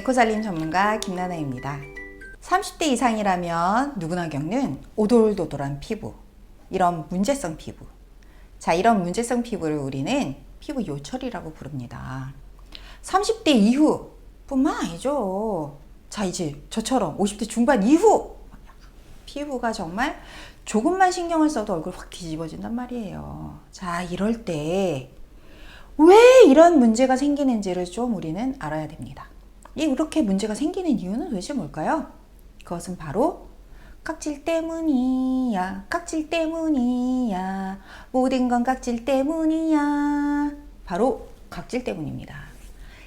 에코살림 전문가 김나나입니다. 30대 이상이라면 누구나 겪는 오돌도돌한 피부, 이런 문제성 피부. 자, 이런 문제성 피부를 우리는 피부 요철이라고 부릅니다. 30대 이후 뿐만 아니죠. 자, 이제 저처럼 50대 중반 이후 피부가 정말 조금만 신경을 써도 얼굴 확 뒤집어진단 말이에요. 자, 이럴 때 왜 이런 문제가 생기는지를 좀 우리는 알아야 됩니다. 이렇게 문제가 생기는 이유는 도대체 뭘까요? 그것은 바로 깍질 때문이야. 깍질 때문이야. 모든 건 깍질 때문이야. 바로 각질 때문입니다.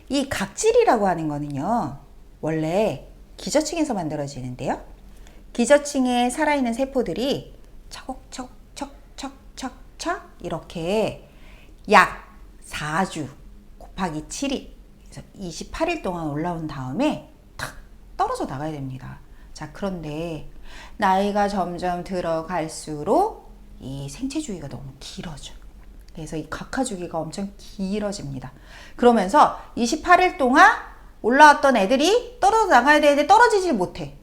이 각질이라고 하는 거는요, 원래 기저층에서 만들어지는데요. 기저층에 살아있는 세포들이 척척척척척척 이렇게 약 4주 곱하기 7일, 그래서 28일 동안 올라온 다음에 탁 떨어져 나가야 됩니다. 자, 그런데 나이가 점점 들어갈수록 이 생체 주기가 너무 길어져. 그래서 이 각하 주기가 엄청 길어집니다. 그러면서 28일 동안 올라왔던 애들이 떨어져 나가야 되는데 떨어지질 못해.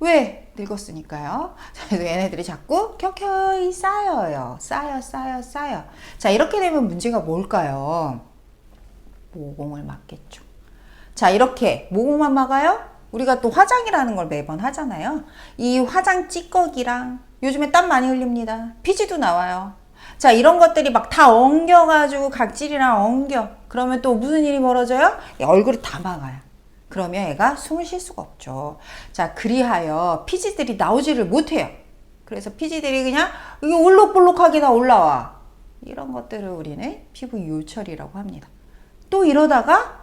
왜? 늙었으니까요. 그래서 얘네들이 자꾸 켜켜이 쌓여요. 쌓여, 쌓여, 쌓여. 자, 이렇게 되면 문제가 뭘까요? 모공을 막겠죠. 자, 이렇게 모공만 막아요? 우리가 또 화장이라는 걸 매번 하잖아요. 이 화장 찌꺼기랑 요즘에 땀 많이 흘립니다. 피지도 나와요. 자, 이런 것들이 막 다 엉겨가지고 각질이랑 엉겨. 그러면 또 무슨 일이 벌어져요? 이 얼굴이 다 막아요. 그러면 애가 숨을 쉴 수가 없죠. 자, 그리하여 피지들이 나오지를 못해요. 그래서 피지들이 그냥 이게 올록볼록하게 다 올라와. 이런 것들을 우리는 피부 요철이라고 합니다. 또 이러다가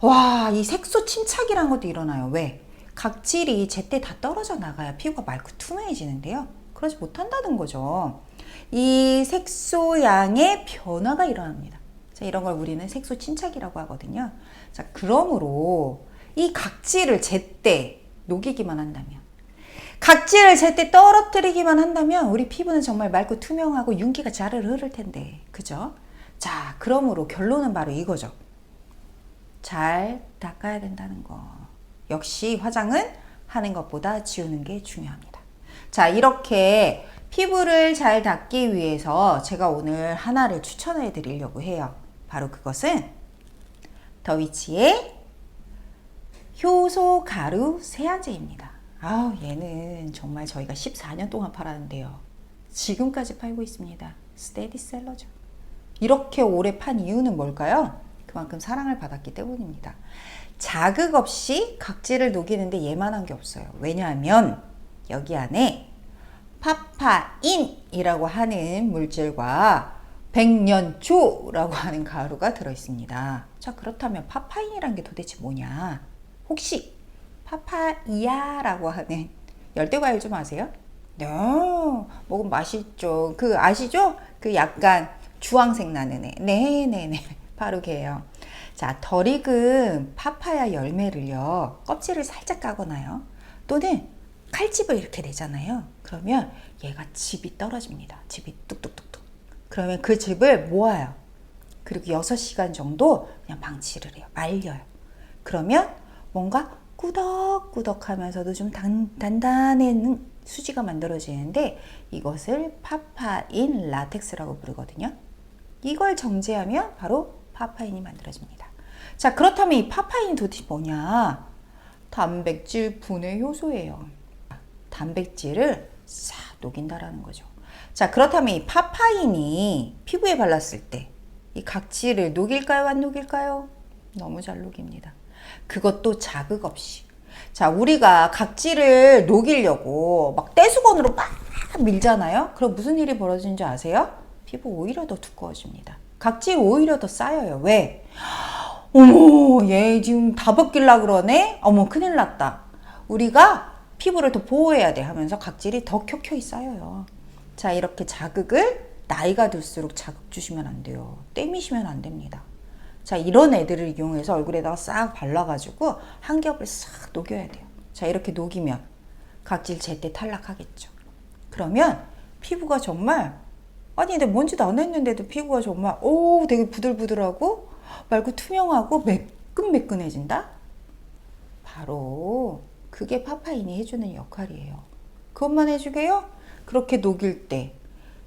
와, 이 색소 침착이라는 것도 일어나요. 왜? 각질이 제때 다 떨어져 나가야 피부가 맑고 투명해지는데요. 그러지 못한다는 거죠. 이 색소 양의 변화가 일어납니다. 자, 이런 걸 우리는 색소 침착이라고 하거든요. 자, 그러므로 이 각질을 제때 녹이기만 한다면, 각질을 제때 떨어뜨리기만 한다면 우리 피부는 정말 맑고 투명하고 윤기가 자르르 흐를 텐데, 그죠? 자, 그러므로 결론은 바로 이거죠. 잘 닦아야 된다는 거. 역시 화장은 하는 것보다 지우는 게 중요합니다. 자, 이렇게 피부를 잘 닦기 위해서 제가 오늘 하나를 추천해 드리려고 해요. 바로 그것은 더위치의 효소 가루 세안제입니다. 아우, 얘는 정말 저희가 14년 동안 팔았는데요. 지금까지 팔고 있습니다. 스테디셀러죠. 이렇게 오래 판 이유는 뭘까요? 그만큼 사랑을 받았기 때문입니다. 자극 없이 각질을 녹이는데 얘만한 게 없어요. 왜냐하면 여기 안에 파파인이라고 하는 물질과 백년초라고 하는 가루가 들어 있습니다. 자, 그렇다면 파파인이란 게 도대체 뭐냐? 혹시 파파이야라고 하는 열대과일 좀 아세요? 네, 먹으면 맛있죠. 그 아시죠? 그 약간 주황색 나는 애. 네네네. 바로 걔예요. 자, 덜 익은 파파야 열매를요. 껍질을 살짝 까거나요. 또는 칼집을 이렇게 내잖아요. 그러면 얘가 즙이 떨어집니다. 즙이 뚝뚝뚝뚝. 그러면 그 즙을 모아요. 그리고 6시간 정도 그냥 방치를 해요. 말려요. 그러면 뭔가 꾸덕꾸덕 하면서도 좀 단, 단단한 수지가 만들어지는데 이것을 파파인 라텍스라고 부르거든요. 이걸 정제하면 바로 파파인이 만들어집니다. 자, 그렇다면 이 파파인이 도대체 뭐냐? 단백질 분해 효소예요. 단백질을 싹 녹인다라는 거죠. 자, 그렇다면 이 파파인이 피부에 발랐을 때 이 각질을 녹일까요? 안 녹일까요? 너무 잘 녹입니다. 그것도 자극 없이. 자, 우리가 각질을 녹이려고 막 떼수건으로 막 밀잖아요? 그럼 무슨 일이 벌어지는 줄 아세요? 피부 오히려 더 두꺼워집니다. 각질 오히려 더 쌓여요. 왜? 어머, 얘 지금 다 벗길라 그러네? 어머, 큰일 났다. 우리가 피부를 더 보호해야 돼 하면서 각질이 더 켜켜이 쌓여요. 자, 이렇게 자극을 나이가 들수록 자극 주시면 안 돼요. 떼미시면 안 됩니다. 자, 이런 애들을 이용해서 얼굴에다가 싹 발라가지고 한 겹을 싹 녹여야 돼요. 자, 이렇게 녹이면 각질 제때 탈락하겠죠. 그러면 피부가 정말 아니 근데 먼지도 안 했는데도 피부가 정말 오 되게 부들부들하고 맑고 투명하고 매끈매끈해진다? 바로 그게 파파인이 해주는 역할이에요. 그것만 해주게요? 그렇게 녹일 때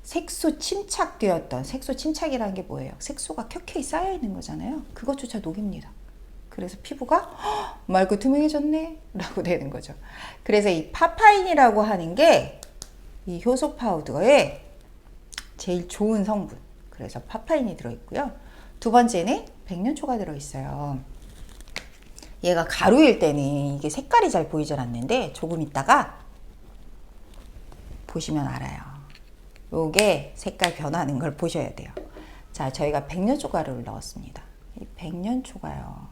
색소 침착되었던 색소 침착이라는 게 뭐예요? 색소가 켜켜이 쌓여 있는 거잖아요. 그것조차 녹입니다. 그래서 피부가 "헉, 맑고 투명해졌네 라고 되는 거죠. 그래서 이 파파인이라고 하는 게 이 효소 파우더에 제일 좋은 성분. 그래서 파파인이 들어있고요. 두 번째는 백년초가 들어있어요. 얘가 가루일 때는 이게 색깔이 잘 보이질 않는데 조금 있다가 보시면 알아요. 요게 색깔 변하는 걸 보셔야 돼요. 자, 저희가 백년초 가루를 넣었습니다. 이 백년초가요.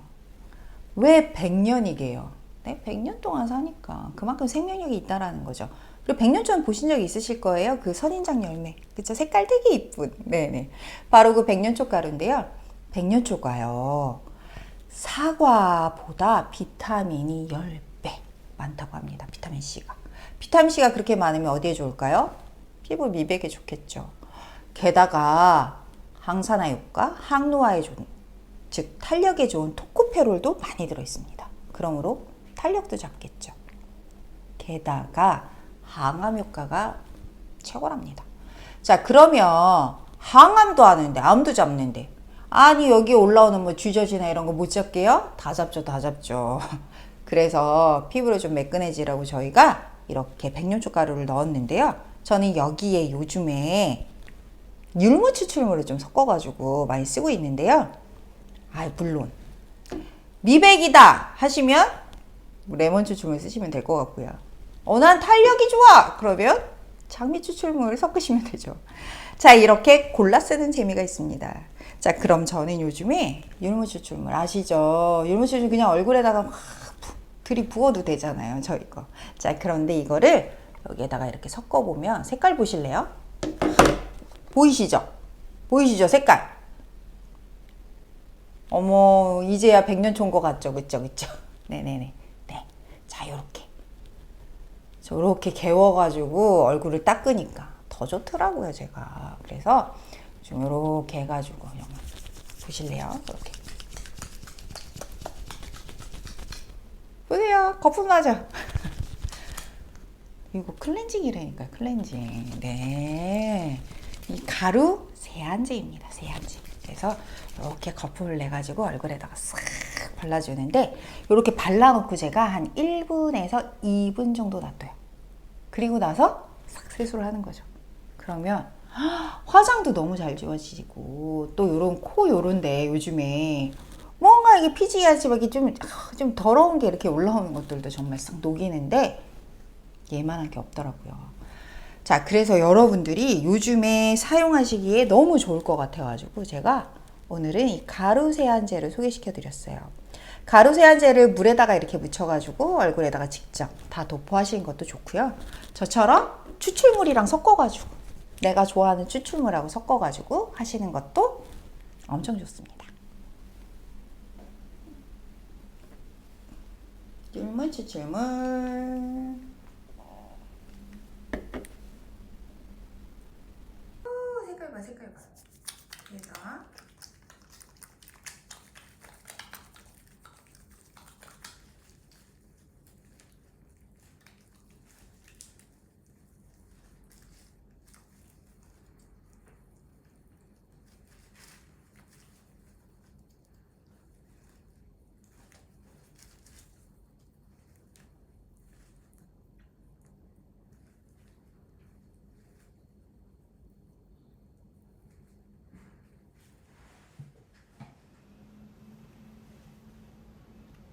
왜 백년이게요? 네, 백년 동안 사니까 그만큼 생명력이 있다라는 거죠. 그리고 백년초는 보신 적 있으실 거예요. 그 선인장 열매. 그쵸? 색깔 되게 이쁜. 네네. 바로 그 백년초 가루인데요. 백년초가요. 사과보다 비타민이 10배 많다고 합니다. 비타민 C가. 비타민 C가 그렇게 많으면 어디에 좋을까요? 피부 미백에 좋겠죠. 게다가 항산화 효과, 항노화에 좋은, 즉 탄력에 좋은 토코페롤도 많이 들어 있습니다. 그러므로 탄력도 잡겠죠. 게다가 항암 효과가 최고랍니다. 자, 그러면 항암도 하는데 암도 잡는데 아니 여기 올라오는 뭐 쥐젖이나 이런 거 못 잡게요? 다 잡죠, 다 잡죠. 그래서 피부를 좀 매끈해지라고 저희가 이렇게 백년초 가루를 넣었는데요. 저는 여기에 요즘에 율무 추출물을 좀 섞어가지고 많이 쓰고 있는데요. 아, 물론 미백이다 하시면 레몬 추출물 쓰시면 될 것 같고요. 어, 난 탄력이 좋아! 그러면 장미 추출물 섞으시면 되죠. 자, 이렇게 골라 쓰는 재미가 있습니다. 자, 그럼 저는 요즘에 율무 추출물 아시죠? 율무 추출물 그냥 얼굴에다가 막 부- 들이부어도 되잖아요. 저희 거. 자, 그런데 이거를 여기에다가 이렇게 섞어보면 색깔 보실래요? 보이시죠? 보이시죠? 색깔. 어머, 이제야 백년초인 것 같죠? 그쵸, 그쵸? 네네네. 네. 자, 요렇게. 저렇게 개워가지고 얼굴을 닦으니까 더 좋더라고요, 제가. 그래서 좀 요렇게 해가지고, 그냥 보실래요? 이렇게. 보세요. 거품 나죠? 이거 클렌징이라니까, 클렌징. 네. 이 가루 세안제입니다, 세안제. 그래서 이렇게 거품을 내가지고 얼굴에다가 싹 발라주는데, 이렇게 발라놓고 제가 한 1분에서 2분 정도 놔둬요. 그리고 나서 싹 세수를 하는 거죠. 그러면 화장도 너무 잘 지워지고 또 요런 코 요런데 요즘에 뭔가 이게 피지하지 막 좀, 아, 좀 더러운 게 이렇게 올라오는 것들도 정말 싹 녹이는데 얘만한 게 없더라고요. 자, 그래서 여러분들이 요즘에 사용하시기에 너무 좋을 것 같아가지고 제가 오늘은 이 가루 세안제를 소개시켜 드렸어요. 가루 세안제를 물에다가 이렇게 묻혀가지고 얼굴에다가 직접 다 도포하시는 것도 좋고요. 저처럼 추출물이랑 섞어가지고 내가 좋아하는 추출물하고 섞어가지고 하시는 것도 엄청 좋습니다. 율무 추출물. 오, 색깔 봐, 색깔 봐. 그래서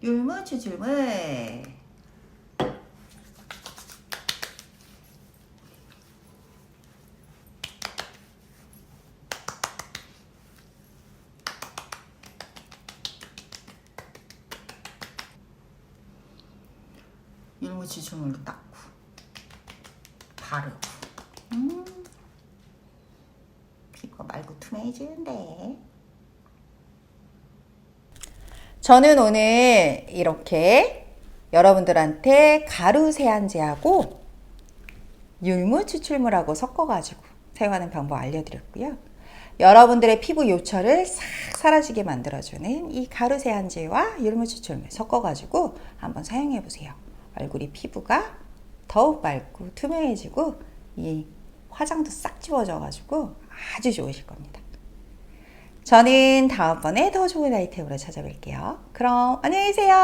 율무 추출물. 율무 추출물로 닦고 바르고. 음. 피부가 맑고 투명해지는데 저는 오늘 이렇게 여러분들한테 가루 세안제하고 율무 추출물하고 섞어가지고 사용하는 방법 알려드렸고요. 여러분들의 피부 요철을 싹 사라지게 만들어주는 이 가루 세안제와 유르물 추출물 섞어가지고 한번 사용해 보세요. 얼굴이 피부가 더욱 맑고 투명해지고 이 화장도 싹 지워져가지고 아주 좋으실 겁니다. 저는 다음번에 더 좋은 아이템으로 찾아뵐게요. 그럼 안녕히 계세요.